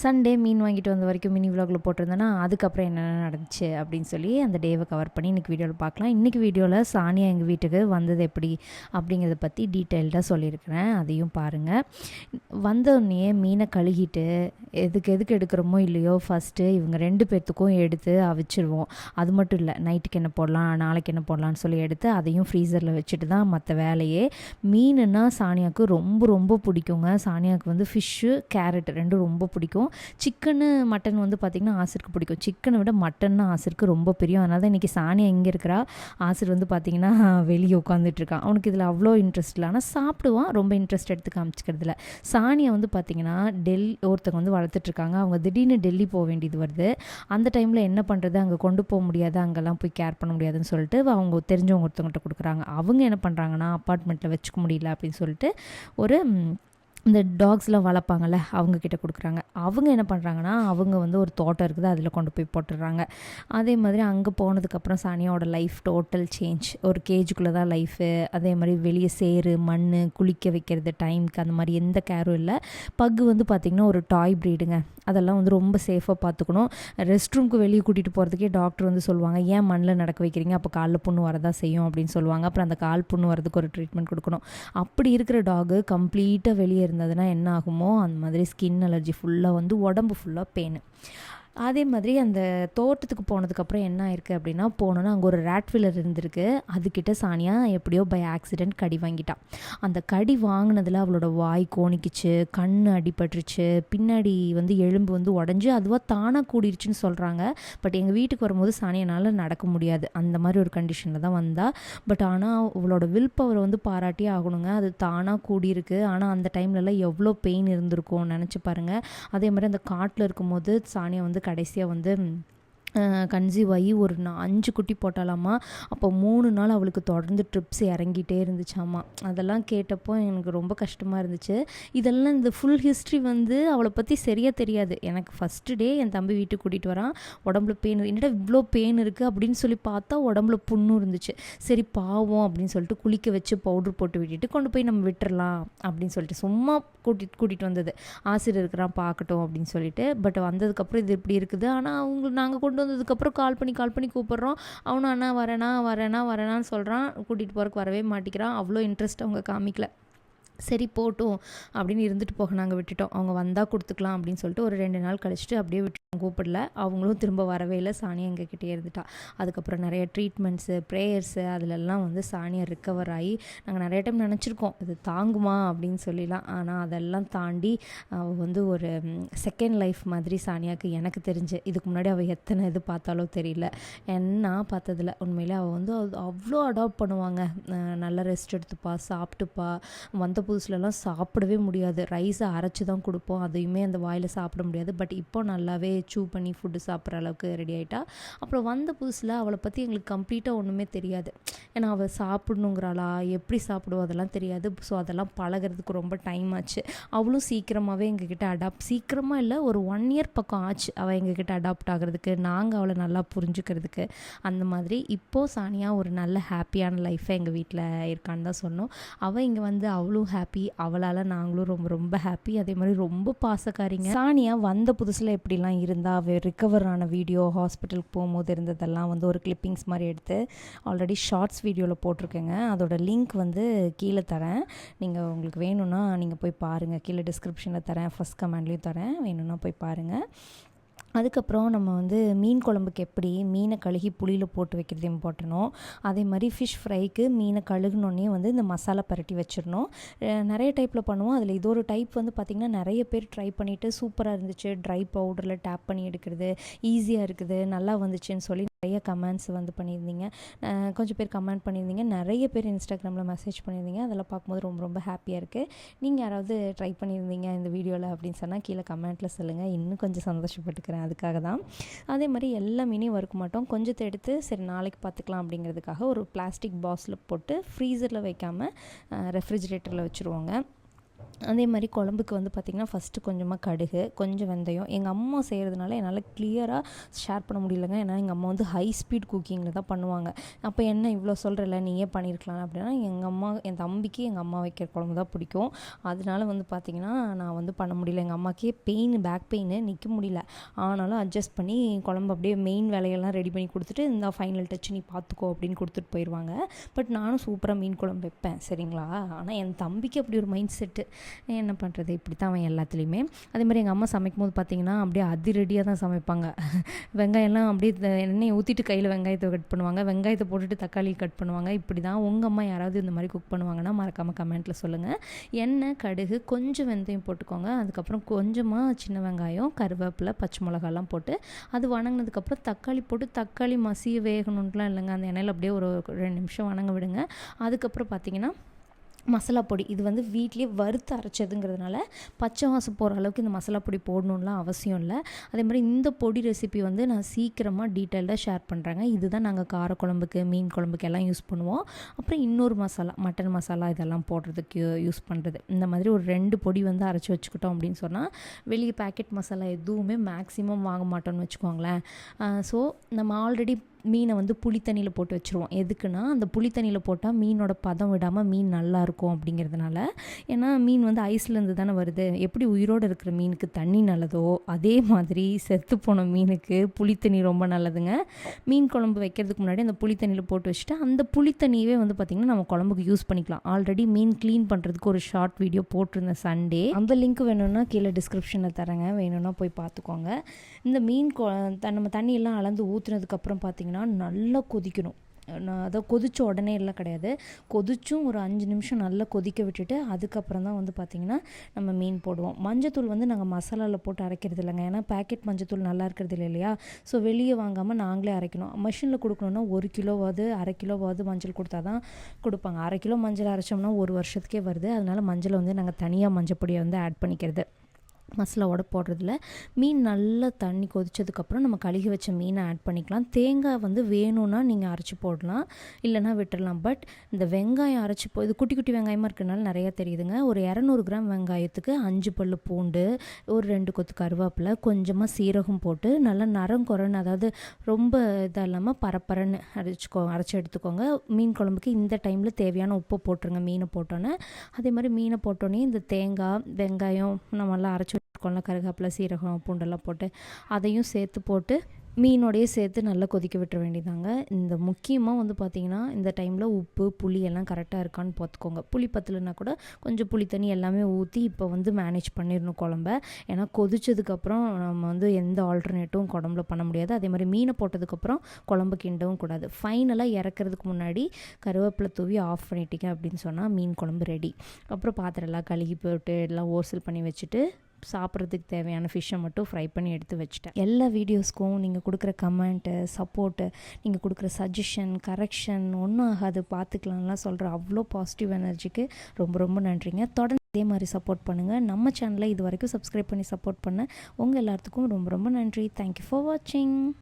Sunday மீன் வாங்கிட்டு வந்த வரைக்கும் மினி விலாகில் போட்டிருந்தேன்னா அதுக்கப்புறம் என்னென்ன நடந்துச்சு அப்படின்னு சொல்லி அந்த டேவை கவர் பண்ணி இன்றைக்கி வீடியோவில் பார்க்கலாம். இன்றைக்கி வீடியோவில் சானியா எங்கள் வீட்டுக்கு வந்தது எப்படி அப்படிங்கிறத பற்றி டீட்டெயில்டாக சொல்லியிருக்கிறேன். அதையும் பாருங்கள் வந்தோடனே மீனை கழுகிட்டு எதுக்கு எதுக்கு எடுக்கிறோமோ இல்லையோ ஃபஸ்ட்டு இவங்க ரெண்டு பேர்த்துக்கும் எடுத்து அவிச்சிருவோம். அது மட்டும் இல்லை நைட்டுக்கு என்ன போடலாம் நாளைக்கு என்ன போடலான்னு சொல்லி எடுத்து அதையும் ஃப்ரீசரில் வச்சுட்டு தான் மற்ற வேலையே. மீனுன்னா சானியாவுக்கு ரொம்ப ரொம்ப பிடிக்குங்க. சானியாவுக்கு வந்து ஃபிஷ்ஷு கேரட் ரெண்டும் ரொம்ப பிடிக்கும். சிக்கனு மட்டன் வந்து பார்த்திங்கன்னா ஆசிற்கு பிடிக்கும். சிக்கனை விட மட்டன் ஆசிற்கு ரொம்ப பிரியம். அதனால தான் இன்றைக்கி சானியா எங்கே இருக்கிறா? ஆசிர் வந்து பார்த்திங்கன்னா வெளியே உட்காந்துட்ருக்கான் அவனுக்கு இதில் அவ்வளோ இன்ட்ரெஸ்ட் இல்லை. ஆனால் சாப்பிடுவான். ரொம்ப இன்ட்ரெஸ்ட் எடுத்து காமிச்சிக்கிறதுல இல்லை. சானியா வந்து பார்த்திங்கன்னா டெல் ஒருத்தவங்க வந்து வளர்த்துட்ருக்காங்க அவங்க திடீர்னு டெல்லி போக வேண்டியது வருது. அந்த டைமில் என்ன பண்ணுறது அங்கே கொண்டு போக முடியாது. அங்கெல்லாம் போய் கேர் பண்ண முடியாதுன்னு சொல்லிட்டு அவங்க தெரிஞ்சவங்க ஒருத்தவங்கள்ட்ட கொடுக்குறாங்க. அவங்க என்ன பண்ணுறாங்கன்னா அப்பார்ட்மெண்ட்டில் வச்சுக்க முடியல அப்படின்னு சொல்லிட்டு ஒரு இந்த டாக்ஸ்லாம் வளர்ப்பாங்கல்ல அவங்க கிட்ட கொடுக்குறாங்க. அவங்க என்ன பண்ணுறாங்கன்னா அவங்க வந்து ஒரு தோட்டம் இருக்குது அதில் கொண்டு போய் போட்டுடுறாங்க. அதே மாதிரி அங்கே போனதுக்கப்புறம் சானியாவோட லைஃப் டோட்டல் சேஞ்ச் ஒரு கேஜுக்குள்ளே தான் லைஃபு அதே மாதிரி வெளியே சேறு மண் குளிக்க வைக்கிறது டைமுக்கு அந்த மாதிரி எந்த கேரும் இல்லை. பக்கு வந்து பார்த்திங்கன்னா ஒரு டாய் ப்ரீடுங்க அதெல்லாம் வந்து ரொம்ப சேஃபாக பார்த்துக்கணும் ரெஸ்ட் ரூம்க்கு வெளியே கூட்டிகிட்டு போகிறதுக்கே டாக்டர் வந்து சொல்லுவாங்க ஏன் மண்ணில் நடக்க வைக்கிறீங்க? அப்போ காலில் புண்ணு வரதா செய்யும்? அப்படின்னு சொல்லுவாங்க. அப்புறம் அந்த கால் புண்ணு வரதுக்கு ஒரு ட்ரீட்மெண்ட் கொடுக்கணும். அப்படி இருக்கிற டாகு கம்ப்ளீட்டாக வெளியே இருந்ததுன்னா என்ன ஆகுமோ அந்த மாதிரி ஸ்கின் அலர்ஜி ஃபுல்லாக வந்து உடம்பு ஃபுல்லாக பெயின் அதே மாதிரி அந்த தோட்டத்துக்கு போனதுக்கப்புறம் என்ன ஆயிருக்கு அப்படின்னா போனோன்னா அங்கே ஒரு ரேட்வில்லர் இருந்திருக்கு. அதுக்கிட்ட சானியா எப்படியோ பை ஆக்சிடெண்ட் கடி வாங்கிட்டான் அந்த கடி வாங்கினதில் அவளோட வாய் கோணிக்குச்சு கண் அடிபட்டுருச்சு. பின்னாடி வந்து எலும்பு வந்து உடஞ்சி அதுவாக தானாக கூடிருச்சுன்னு சொல்கிறாங்க பட் எங்கள் வீட்டுக்கு வரும்போது சானியனால் நடக்க முடியாது. அந்த மாதிரி ஒரு கண்டிஷனில் தான் வந்தா. பட் ஆனால் அவளோட வில் பவரை வந்து பாராட்டியே ஆகணுங்க. அது தானாக கூடியிருக்கு. ஆனால் அந்த டைம்லலாம் எவ்வளோ பெயின் இருந்திருக்கும் நினச்சி பாருங்கள் அதே மாதிரி அந்த காட்டில் இருக்கும்போது சானியா வந்து கடைசியாக வந்து கன்சீவ் ஆகி ஒரு நா- அஞ்சு குட்டி போட்டாலாமா? அப்போ மூணு நாள் அவளுக்கு தொடர்ந்து ட்ரிப்ஸ் இறங்கிட்டே இருந்துச்சாமா. அதெல்லாம் கேட்டப்போ எனக்கு ரொம்ப கஷ்டமாக இருந்துச்சு. இதெல்லாம் இந்த ஃபுல் ஹிஸ்ட்ரி வந்து அவளை பற்றி சரியாக தெரியாது. எனக்கு ஃபஸ்ட்டு டே என் தம்பி வீட்டுக்கு கூட்டிகிட்டு வரான். உடம்புல பெயின் என்னடா இவ்வளோ பெயின் இருக்குது அப்படின்னு சொல்லி பார்த்தா உடம்புல புண்ணும் இருந்துச்சு. சரி பாவம் அப்படின்னு சொல்லிட்டு குளிக்க வச்சு பவுட்ரு போட்டு விட்டுட்டு கொண்டு போய் நம்ம விட்டுறலாம் அப்படின்னு சொல்லிட்டு சும்மா கூட்டிட்டு கூட்டிகிட்டு வந்தது. ஆசிரியர் இருக்கிறான் பார்க்கட்டும் அப்படின்னு சொல்லிட்டு. பட் வந்ததுக்கப்புறம் இது இப்படி இருக்குது. ஆனால் அவங்க நாங்கள் கொண்டு வந்ததுக்கப்புறம் கால் பண்ணி கால் பண்ணி கூப்பிட்றோம். அவனும் அண்ணா வரேனா வரேனா வரேனான்னு சொல்கிறான் கூட்டிகிட்டு போகிறக்கு வரவே மாட்டேங்கிறான். அவ்வளோ இன்ட்ரெஸ்ட் அவங்க காமிக்கல. சரி போட்டும். அப்படின்னு இருந்துட்டு போக நாங்கள் விட்டுட்டோம். அவங்க வந்தால் கொடுத்துக்கலாம் அப்படின்னு சொல்லிட்டு ஒரு ரெண்டு நாள் கழிச்சிட்டு அப்படியே விட்டுட்டோம். கூப்பிடல. அவங்களும் திரும்ப வரவே இல்லை. சானியா எங்ககிட்டே இருந்துட்டா. அதுக்கப்புறம் நிறைய ட்ரீட்மெண்ட்ஸு ப்ரேயர்ஸு அதிலெல்லாம் வந்து சானியா ரிக்கவர் ஆகி நாங்கள் நிறைய டைம் நினச்சிருக்கோம். இது தாங்குமா அப்படின்னு சொல்லிலாம். ஆனால் அதெல்லாம் தாண்டி அவள் வந்து ஒரு செகண்ட் லைஃப் மாதிரி சானியாவுக்கு எனக்கு தெரிஞ்சு இதுக்கு முன்னாடி அவள் எத்தனை இது பார்த்தாலோ தெரியல. என்ன பார்த்ததில்ல. உண்மையிலே அவள் வந்து அவ்வளோ அடாப்ட் பண்ணுவாங்க. நல்லா நல்ல ரெஸ்ட் எடுத்துப்பா சாப்பிட்டுப்பா வந்த புதுசுலலாம் சாப்பிடவே முடியாது. ரைஸை அரைச்சி தான் கொடுப்போம். அதையுமே அந்த வாயில் சாப்பிட முடியாது. பட் இப்போ நல்லாவே சூ பண்ணி ஃபுட்டு சாப்பிட்ற அளவுக்கு ரெடி ஆகிட்டா அப்புறம் வந்த புதுசில் அவளை பற்றி எங்களுக்கு கம்ப்ளீட்டாக ஒன்றுமே தெரியாது. ஏன்னா அவள் சாப்பிடணுங்கிறாளா? எப்படி சாப்பிடுவோம் அதெல்லாம் தெரியாது. ஸோ அதெல்லாம் பழகுறதுக்கு ரொம்ப டைம் ஆச்சு. அவளும் சீக்கிரமாகவே எங்ககிட்ட அடாப்ட் சீக்கிரமாக இல்லை ஒரு ஒன் இயர் பக்கம் ஆச்சு அவள் எங்ககிட்ட அடாப்ட் ஆகிறதுக்கு. நாங்கள் அவளை நல்லா புரிஞ்சுக்கிறதுக்கு. அந்த மாதிரி இப்போது சானியா ஒரு நல்ல ஹாப்பியான லைஃப்பை எங்கள் வீட்டில் இருக்கான்னு தான் சொன்னோம். அவள் இங்கே வந்து அவளும் ஹாப்பி ஹாப்பி அவளால் நாங்களும் ரொம்ப ரொம்ப ஹாப்பி அதே மாதிரி ரொம்ப பாசக்காரிங்க. சானியா வந்த புதுசில் எப்படிலாம் இருந்தா அவ ரிக்கவர் ஆன வீடியோ ஹாஸ்பிட்டலுக்கு போகும்போது இருந்ததெல்லாம் வந்து ஒரு கிளிப்பிங்ஸ் மாதிரி எடுத்து ஆல்ரெடி ஷார்ட்ஸ் வீடியோவில் போட்டிருக்கேங்க. அதோட லிங்க் வந்து கீழே தரேன். நீங்கள் உங்களுக்கு வேணும்னா நீங்கள் போய் பாருங்கள் கீழே டிஸ்கிரிப்ஷனில் தரேன். ஃபஸ்ட் கமெண்ட்லேயும் தரேன். வேணும்னா போய் பாருங்கள் அதுக்கப்புறம் நம்ம வந்து மீன் குழம்புக்கு எப்படி மீனை கழுகி புளியில் போட்டு வைக்கிறது இம்பார்ட்டனோ அதே மாதிரி ஃபிஷ் ஃப்ரைக்கு மீனை கழுகுனோடனே வந்து இந்த மசாலா பரட்டி வச்சிடணும். நிறைய டைப்பில் பண்ணுவோம். அதில் இது ஒரு டைப் வந்து பார்த்திங்கன்னா நிறைய பேர் ட்ரை பண்ணிவிட்டு சூப்பராக இருந்துச்சு. ட்ரை பவுடரில் டேப் பண்ணி எடுக்கிறது ஈஸியாக இருக்குது நல்லா வந்துச்சுன்னு சொல்லி நிறைய கமெண்ட்ஸ் வந்து பண்ணியிருந்தீங்க. கொஞ்சம் பேர் கமெண்ட் பண்ணியிருந்தீங்க. நிறைய பேர் இன்ஸ்டாகிராமில் மெசேஜ் பண்ணியிருந்தீங்க. அதெல்லாம் பார்க்கும்போது ரொம்ப ரொம்ப ஹாப்பியாக இருக்குது நீங்கள் யாராவது ட்ரை பண்ணியிருந்தீங்க இந்த வீடியோவில் அப்படின்னு சொன்னால் கீழே கமெண்ட்டில் சொல்லுங்கள் இன்னும் கொஞ்சம் சந்தோஷப்பட்டுக்கிறேன் அதுக்காக தான். அதே மாதிரி எல்லா மீனையும் வறுக்க மாட்டோம் கொஞ்சத்தை எடுத்து சரி நாளைக்கு பார்த்துக்கலாம் அப்படிங்கிறதுக்காக ஒரு பிளாஸ்டிக் பாக்ஸில் போட்டு ஃப்ரீசரில் வைக்காமல் ரெஃப்ரிஜிரேட்டரில் வச்சுருவோங்க. அதே மாதிரி குழம்புக்கு வந்து பார்த்திங்கன்னா ஃபஸ்ட்டு கொஞ்சமாக கடுகு கொஞ்சம் வெந்தயம். எங்கள் அம்மா செய்கிறதுனால என்னால் கிளியராக ஷேர் பண்ண முடியலங்க. ஏன்னா எங்கள் அம்மா வந்து ஹை ஸ்பீட் குக்கிங்கில் தான் பண்ணுவாங்க. அப்போ என்ன இவ்வளோ சொல்கிறல நீயே பண்ணியிருக்கலாம் அப்படின்னா எங்கள் அம்மா என் தம்பிக்கு எங்கள் அம்மா வைக்கிற குழம்பு தான் பிடிக்கும். அதனால வந்து பார்த்திங்கன்னா நான் வந்து பண்ண முடியல. எங்கள் அம்மாக்கே பெயின் பேக் பெயின் நிற்க முடியல. ஆனாலும் அட்ஜஸ்ட் பண்ணி குழம்பு அப்படியே மெயின் வேலையெல்லாம் ரெடி பண்ணி கொடுத்துட்டு இந்த ஃபைனல் டச் நீ பார்த்துக்கோ அப்படின்னு கொடுத்துட்டு போயிடுவாங்க பட் நானும் சூப்பராக மீன் குழம்பு வைப்பேன். சரிங்களா? ஆனால் என் தம்பிக்கு அப்படி ஒரு மைண்ட் செட்டு என்ன பண்ணுறது இப்படி தான் அவன் எல்லாத்துலேயுமே. அதே மாதிரி எங்கள் அம்மா சமைக்கும் போது பார்த்தீங்கன்னா அப்படியே அதிரடியாக தான் சமைப்பாங்க. வெங்காயம்லாம் அப்படியே எண்ணெயை ஊற்றிட்டு கையில் வெங்காயத்தை கட் பண்ணுவாங்க. வெங்காயத்தை போட்டுட்டு தக்காளி கட் பண்ணுவாங்க. இப்படி தான் உங்கள் அம்மா யாராவது இந்த மாதிரி குக் பண்ணுவாங்கன்னா மறக்காமல் கமெண்ட்டில் சொல்லுங்கள் எண்ணெய் கடுகு கொஞ்சம் வெந்தயம் போட்டுக்கோங்க. அதுக்கப்புறம் கொஞ்சமாக சின்ன வெங்காயம் கருவேப்பிலை பச்சை மிளகாலாம் போட்டு அது வணங்கினதுக்கப்புறம் தக்காளி போட்டு தக்காளி மசிய வேகணுன்ட்டுலாம் இல்லைங்க. அந்த எண்ணெயில் அப்படியே ஒரு ரெண்டு நிமிஷம் வணங்க விடுங்க. அதுக்கப்புறம் பார்த்தீங்கன்னா மசாலா பொடி. இது வந்து வீட்லேயே வறுத்து அரைச்சதுங்கிறதுனால பச்சை வாசம் போகிற அளவுக்கு இந்த மசாலா பொடி போடணும்லாம் அவசியம் இல்லை. அதே மாதிரி இந்த பொடி ரெசிபி வந்து நான் சீக்கிரமாக டீட்டெயில்டாக ஷேர் பண்ணுறேங்க இதுதான் நாங்கள் காரக்குழம்புக்கு மீன் குழம்புக்கு எல்லாம் யூஸ் பண்ணுவோம். அப்புறம் இன்னொரு மசாலா மட்டன் மசாலா இதெல்லாம் போடுறதுக்கு யூஸ் பண்ணுறது இந்த மாதிரி ஒரு ரெண்டு பொடி வந்து அரைச்சி வச்சுக்கிட்டோம் அப்படின்னு சொன்னால் வெளியே பேக்கெட் மசாலா எதுவுமே மேக்ஸிமம் வாங்க மாட்டோம்னு வச்சுக்கோங்களேன். ஸோ நம்ம ஆல்ரெடி மீனை வந்து புளித்தண்ணியில் போட்டு வச்சுருவோம். எதுக்குன்னா அந்த புளித்தண்ணியில் போட்டால் மீனோட பதம் விடாமல் மீன் நல்லா இருக்கும் அப்படிங்கிறதுனால. ஏன்னா மீன் வந்து ஐஸ்லேருந்து தானே வருது. எப்படி உயிரோடு இருக்கிற மீனுக்கு தண்ணி நல்லதோ அதே மாதிரி செத்து போன மீனுக்கு புளித்தண்ணி ரொம்ப நல்லதுங்க. மீன் குழம்பு வைக்கிறதுக்கு முன்னாடி அந்த புளித்தண்ணியில் போட்டு வச்சுட்டு அந்த புளித்தண்ணியவே வந்து பார்த்திங்கன்னா நம்ம குழம்புக்கு யூஸ் பண்ணிக்கலாம். ஆல்ரெடி மீன் க்ளீன் பண்ணுறதுக்கு ஒரு ஷார்ட் வீடியோ போட்டிருந்தேன் சண்டே அந்த லிங்க் வேணும்னா கீழே டிஸ்கிரிப்ஷனில் தரேங்க. வேணும்னா போய் பார்த்துக்கோங்க இந்த மீன் கொ த- நம்ம தண்ணியெல்லாம் அளந்து ஊற்றுனதுக்கப்புறம் பார்த்திங்கன்னா நல்லா கொதிக்கணும். நான் அதை கொதித்த உடனே எல்லாம் கிடையாது. கொதிச்சும் ஒரு அஞ்சு நிமிஷம் நல்லா கொதிக்க விட்டுட்டு அதுக்கப்புறம் தான் வந்து பார்த்திங்கன்னா நம்ம மீன் போடுவோம். மஞ்சத்தூள் வந்து நாங்கள் மசாலாவில் போட்டு அரைக்கிறது இல்லைங்க. ஏன்னா பேக்கெட் மஞ்சத்தூள் நல்லா இருக்கிறது இல்லை இல்லையா? ஸோ வெளியே வாங்காமல் நாங்களே அரைக்கணும். மிஷினில் கொடுக்கணுன்னா ஒரு கிலோவாவது அரை கிலோவாவது மஞ்சள் கொடுத்தா தான் கொடுப்பாங்க. அரை கிலோ மஞ்சள் அரைச்சோம்னா ஒரு வருஷத்துக்கே வருது. அதனால மஞ்சளை வந்து நாங்கள் தனியாக மஞ்சள் பொடியை வந்து ஆட் பண்ணிக்கிறது. மசாலாவோட போடுறதுல மீன் நல்லா தண்ணி கொதிச்சதுக்கப்புறம் நம்ம கழுகி வச்ச மீனை ஆட் பண்ணிக்கலாம். தேங்காய் வந்து வேணும்னா நீங்கள் அரைச்சி போடலாம். இல்லைன்னா விட்டுடலாம் பட் இந்த வெங்காயம் அரைச்சி போ இது குட்டி குட்டி வெங்காயமாக இருக்கிறனால நிறையா தெரியுதுங்க. ஒரு இரநூறு கிராம் வெங்காயத்துக்கு அஞ்சு பல் பூண்டு ஒரு ரெண்டு கொத்து கருவேப்பிலை கொஞ்சமாக சீரகம் போட்டு நல்லா நரம் குறன்னு அதாவது ரொம்ப இதாக இல்லாமல் பரப்பரன்னு அரைச்சிக்கோ அரைச்சி எடுத்துக்கோங்க. மீன் குழம்புக்கு இந்த டைமில் தேவையான உப்பு போட்டுருங்க. மீனை போட்டோன்னே. அதே மாதிரி மீனை போட்டோன்னே இந்த தேங்காய் வெங்காயம் நம்மளாம் அரைச்சி வச்சுருக்கோம்ல கருவேப்பிலை சீரகம் பூண்டெல்லாம் போட்டு அதையும் சேர்த்து போட்டு மீனோடையே சேர்த்து நல்லா கொதிக்க விட்டுற வேண்டியதாங்க. இந்த முக்கியமாக வந்து பார்த்திங்கன்னா இந்த டைமில் உப்பு புளி எல்லாம் கரெக்டாக இருக்கான்னு பார்த்துக்கோங்க புளி பத்தலைன்னா கூட கொஞ்சம் புளி தண்ணி எல்லாமே ஊற்றி இப்போ வந்து மேனேஜ் பண்ணிடணும் குழம்ப. ஏன்னா கொதிச்சதுக்கப்புறம் நம்ம வந்து எந்த ஆல்டர்னேட்டும் குழம்புல பண்ண முடியாது. அதே மாதிரி மீனை போட்டதுக்கப்புறம் குழம்பு கிண்டவும் கூடாது. ஃபைனலாக இறக்குறதுக்கு முன்னாடி கருவேப்பிலை தூவி ஆஃப் பண்ணிட்டீங்க அப்படின்னு சொன்னால் மீன் குழம்பு ரெடி அப்புறம் பாத்திரம் எல்லாம் கழுகி போட்டு எல்லாம் ஓர்சல் பண்ணி வச்சுட்டு சாப்பிட்றதுக்கு தேவையான ஃபிஷ்ஷை மட்டும் ஃப்ரை பண்ணி எடுத்து வச்சுட்டேன். எல்லா வீடியோஸ்க்கும் நீங்கள் கொடுக்குற கமெண்ட்டு சப்போர்ட்டு நீங்கள் கொடுக்குற சஜஷன் கரெக்ஷன் ஒன்றும் ஆகாது பார்த்துக்கலாம்லாம் சொல்கிற அவ்வளோ பாசிட்டிவ் எனர்ஜிக்கு ரொம்ப ரொம்ப நன்றிங்க. தொடர்ந்து இதே மாதிரி சப்போர்ட் பண்ணுங்கள் நம்ம சேனலை இது வரைக்கும் சப்ஸ்கிரைப் பண்ணி சப்போர்ட் பண்ண உங்கள் எல்லாத்துக்கும் ரொம்ப ரொம்ப நன்றி. தேங்க்யூ ஃபார் வாட்சிங்